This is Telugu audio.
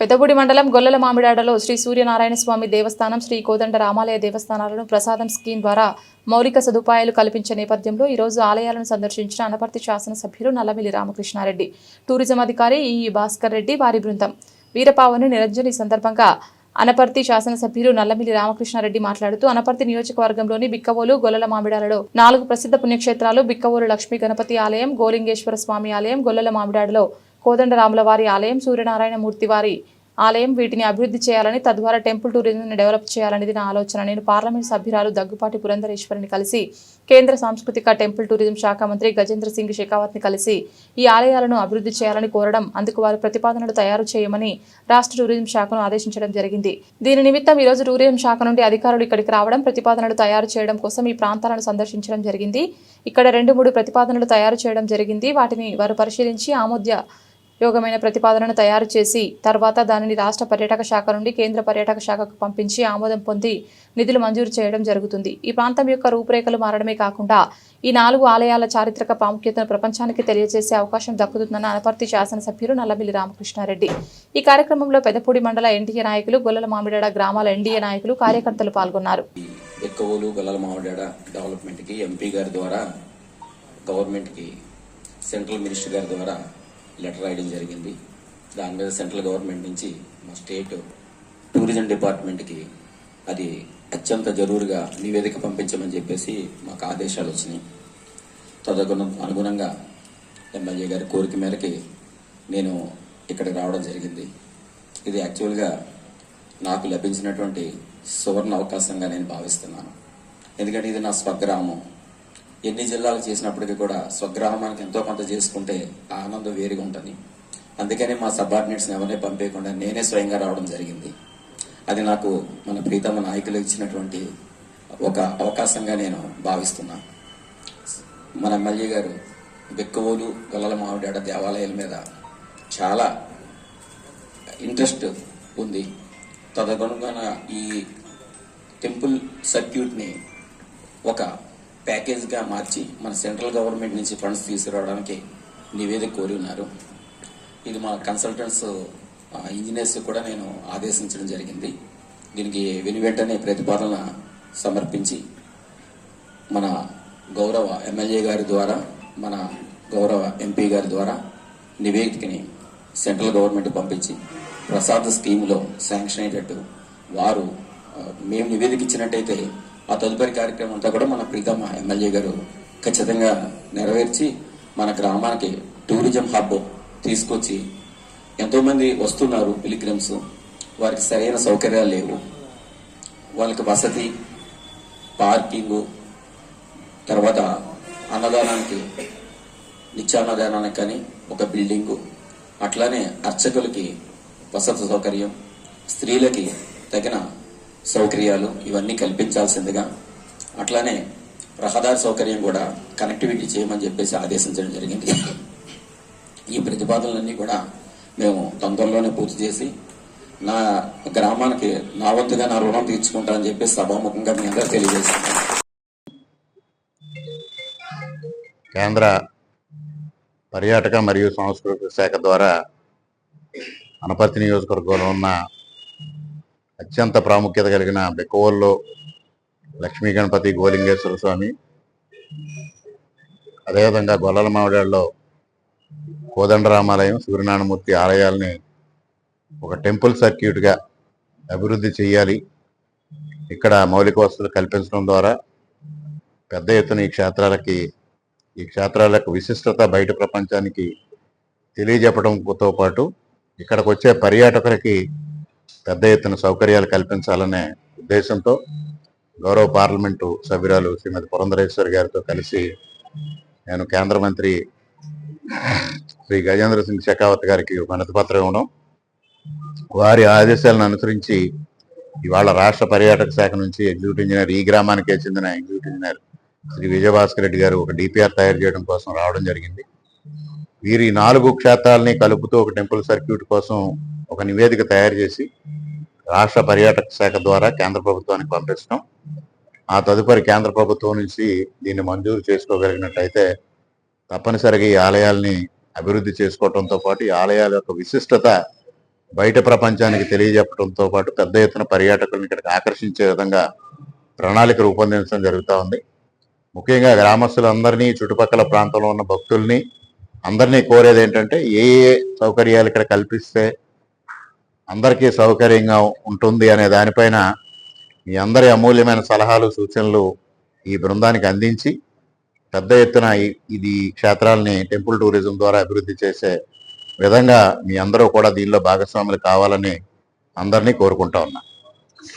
పెద్దపూడి మండలం గొల్లల మామిడాడలో శ్రీ సూర్యనారాయణ స్వామి దేవస్థానం శ్రీ కోదండ రామాలయ దేవస్థానాలను ప్రసాదం స్కీమ్ ద్వారా మౌలిక సదుపాయాలు కల్పించే నేపథ్యంలో ఈరోజు ఆలయాలను సందర్శించిన అనపర్తి శాసనసభ్యులు నల్లమిల్లి రామకృష్ణారెడ్డి. టూరిజం అధికారి ఈ భాస్కర్ రెడ్డి వారి బృందం. వీరపావని నిరంజన్ ఈ సందర్భంగా అనపర్తి శాసనసభ్యులు నల్లమిల్లి రామకృష్ణారెడ్డి మాట్లాడుతూ అనపర్తి నియోజకవర్గంలోని బిక్కవోలు గొల్లల మామిడాలలో నాలుగు ప్రసిద్ధ పుణ్యక్షేత్రాలు బిక్కవోలు లక్ష్మీ గణపతి ఆలయం గోలింగేశ్వర స్వామి ఆలయం గొల్లల మామిడాడలో కోదండరాముల వారి ఆలయం సూర్యనారాయణ మూర్తి వారి ఆలయం వీటిని అభివృద్ధి చేయాలని తద్వారా టెంపుల్ టూరిజంని డెవలప్ చేయాలనేది నా ఆలోచన. నేను పార్లమెంట్ సభ్యురాలు దగ్గుపాటి పురంధరేశ్వరిని కలిసి కేంద్ర సాంస్కృతిక టెంపుల్ టూరిజం శాఖ మంత్రి గజేంద్ర సింగ్ షెకావత్ని కలిసి ఈ ఆలయాలను అభివృద్ధి చేయాలని కోరడం అందుకు వారు ప్రతిపాదనలు తయారు చేయమని రాష్ట్ర టూరిజం శాఖను ఆదేశించడం జరిగింది. దీని నిమిత్తం ఈరోజు టూరిజం శాఖ నుండి అధికారులు ఇక్కడికి రావడం ప్రతిపాదనలు తయారు చేయడం కోసం ఈ ప్రాంతాలను సందర్శించడం జరిగింది. ఇక్కడ రెండు మూడు ప్రతిపాదనలు తయారు చేయడం జరిగింది. వాటిని వారు పరిశీలించి ఆమోద్య యోగమైన ప్రతిపాదనను తయారు చేసి తర్వాత దానిని రాష్ట్ర పర్యాటక శాఖ నుండి కేంద్ర పర్యాటక శాఖకు పంపించి ఆమోదం పొంది నిధులు మంజూరు చేయడం జరుగుతుంది. ఈ ప్రాంతం యొక్క రూపురేఖలు మారడమే కాకుండా ఈ నాలుగు ఆలయాల చారిత్రక ప్రాముఖ్యతను ప్రపంచానికి తెలియజేసే అవకాశం దక్కుతుందన్న అనపర్తి శాసనసభ్యులు నల్లమిల్లి రామకృష్ణారెడ్డి. ఈ కార్యక్రమంలో పెదపూడి మండల ఎన్డీఏ నాయకులు గొల్లల మామిడాడ గ్రామాల ఎన్డీఏ నాయకులు కార్యకర్తలు పాల్గొన్నారు. గొల్లల మామిడాడ డెవలప్మెంట్కి ఎంపీ గారి ద్వారా గవర్నమెంట్కి సెంట్రల్ మినిస్టర్ గారి ద్వారా లెటర్ రాయడం జరిగింది. దాని మీద సెంట్రల్ గవర్నమెంట్ నుంచి మా స్టేట్ టూరిజం డిపార్ట్మెంట్కి అది అత్యంత జరూరుగా నివేదిక పంపించమని చెప్పేసి మాకు ఆదేశాలు వచ్చినాయి. తదగుణ అనుగుణంగా ఎమ్మెల్యే గారి కోరిక మేరకి నేను ఇక్కడికి రావడం జరిగింది. ఇది యాక్చువల్గా నాకు లభించినటువంటి సువర్ణ అవకాశంగా నేను భావిస్తున్నాను. ఎందుకంటే ఇది నా స్వగ్రామం. ఎన్ని జిల్లాలు చేసినప్పటికీ కూడా స్వగ్రామానికి ఎంతో కొంత చేసుకుంటే ఆనందం వేరుగా ఉంటుంది. అందుకని మా సబార్డినేట్స్ని ఎవరిని పంపేయకుండా నేనే స్వయంగా రావడం జరిగింది. అది నాకు మన ప్రీతమ నాయకులు ఇచ్చినటువంటి ఒక అవకాశంగా నేను భావిస్తున్నాను మన ఎమ్మెల్యే గారు బెక్కవోలు గొల్లల మామిడాడ దేవాలయాల మీద చాలా ఇంట్రెస్ట్ ఉంది. తదనుగుణ ఈ టెంపుల్ సర్క్యూట్ని ఒక ప్యాకేజ్గా మార్చి మన సెంట్రల్ గవర్నమెంట్ నుంచి ఫండ్స్ తీసుకురావడానికి నివేదిక కోరి ఉన్నారు. ఇది మా కన్సల్టెంట్స్ ఇంజనీర్స్ కూడా నేను ఆదేశించడం జరిగింది. దీనికి వెను వెంటనే ప్రతిపాదన సమర్పించి మన గౌరవ ఎమ్మెల్యే గారి ద్వారా మన గౌరవ ఎంపీ గారి ద్వారా నివేదికని సెంట్రల్ గవర్నమెంట్ పంపించి ప్రసాద్ స్కీమ్లో శాంక్షన్ అయ్యేటట్టు వారు మేము నివేదిక ఇచ్చినట్టయితే ఆ తదుపరి కార్యక్రమం అంతా కూడా మన ప్రీతమ్మ ఎమ్మెల్యే గారు ఖచ్చితంగా నెరవేర్చి మన గ్రామానికి టూరిజం హబ్ తీసుకొచ్చి ఎంతోమంది వస్తున్నారు పిలిగ్రిమ్స్. వారికి సరైన సౌకర్యాలు లేవు. వాళ్ళకి వసతి పార్కింగు తర్వాత అన్నదానానికి నిత్యాన్నదానానికి కానీ ఒక బిల్డింగు. అట్లానే అర్చకులకి వసతి సౌకర్యం స్త్రీలకి తగిన సౌకర్యాలు ఇవన్నీ కల్పించాల్సిందిగా అట్లానే రహదారి సౌకర్యం కూడా కనెక్టివిటీ చేయమని చెప్పేసి ఆదేశించడం జరిగింది. ఈ ప్రతిపాదనలన్నీ కూడా మేము తొందరలోనే పూర్తి చేసి నా గ్రామానికి నా వంతుగా నా రుణం తీర్చుకుంటానని చెప్పేసి సభాముఖంగా మీ అందరూ తెలియజేస్తున్నాను. కేంద్ర పర్యాటక మరియు సాంస్కృతిక శాఖ ద్వారా అనపర్తి నియోజకవర్గంలో ఉన్న అత్యంత ప్రాముఖ్యత కలిగిన బెక్కవోల్లో లక్ష్మీ గణపతి గోలింగేశ్వర స్వామి. అదేవిధంగా గొల్లల మామిడాల్లో కోదండరామాలయం సూర్యనారాయణమూర్తి ఆలయాల్ని ఒక టెంపుల్ సర్క్యూట్గా అభివృద్ధి చేయాలి ఇక్కడ మౌలిక వసతులు కల్పించడం ద్వారా పెద్ద ఎత్తున ఈ క్షేత్రాలకి ఈ క్షేత్రాలకు విశిష్టత బయట ప్రపంచానికి తెలియజెప్పడంతో పాటు ఇక్కడికి వచ్చే పర్యాటకులకి పెద్ద ఎత్తున సౌకర్యాలు కల్పించాలనే ఉద్దేశంతో గౌరవ పార్లమెంటు సభ్యురాలు శ్రీమతి పురంధరేశ్వరి గారితో కలిసి నేను కేంద్ర మంత్రి శ్రీ గజేంద్ర సింగ్ షెకావత్ గారికి వినతి పత్రం ఇవ్వడం వారి ఆదేశాలను అనుసరించి ఇవాళ రాష్ట్ర పర్యాటక శాఖ నుంచి ఎగ్జిక్యూటివ్ ఇంజనీర్ ఈ గ్రామానికే చెందిన ఎగ్జిక్యూటివ్ ఇంజనీర్ శ్రీ విజయభాస్కర్ రెడ్డి గారు ఒక డిపిఆర్ తయారు చేయడం కోసం రావడం జరిగింది. వీరి నాలుగు క్షేత్రాలని కలుపుతూ ఒక టెంపుల్ సర్క్యూట్ కోసం ఒక నివేదిక తయారు చేసి రాష్ట్ర పర్యాటక శాఖ ద్వారా కేంద్ర ప్రభుత్వానికి పంపించడం ఆ తదుపరి కేంద్ర ప్రభుత్వం నుంచి దీన్ని మంజూరు చేసుకోగలిగినట్టయితే తప్పనిసరిగా ఈ ఆలయాల్ని అభివృద్ధి చేసుకోవడంతో పాటు ఈ ఆలయాల యొక్క విశిష్టత బయట ప్రపంచానికి తెలియజెప్పడంతో పాటు పెద్ద ఎత్తున పర్యాటకులను ఇక్కడికి ఆకర్షించే విధంగా ప్రణాళిక రూపొందించడం జరుగుతూ ఉంది ముఖ్యంగా గ్రామస్తులందరినీ చుట్టుపక్కల ప్రాంతంలో ఉన్న భక్తుల్ని అందరినీ కోరేది ఏంటంటే ఏ ఏ సౌకర్యాలు ఇక్కడ కల్పిస్తే అందరికీ సౌకర్యంగా ఉంటుంది అనే దానిపైన మీ అందరి అమూల్యమైన సలహాలు సూచనలు ఈ బృందానికి అందించి పెద్ద ఎత్తున ఇది క్షేత్రాలని టెంపుల్ టూరిజం ద్వారా అభివృద్ధి చేసే విధంగా మీ అందరూ కూడా దీనిలో భాగస్వాములు కావాలని అందరినీ కోరుకుంటా ఉన్నా.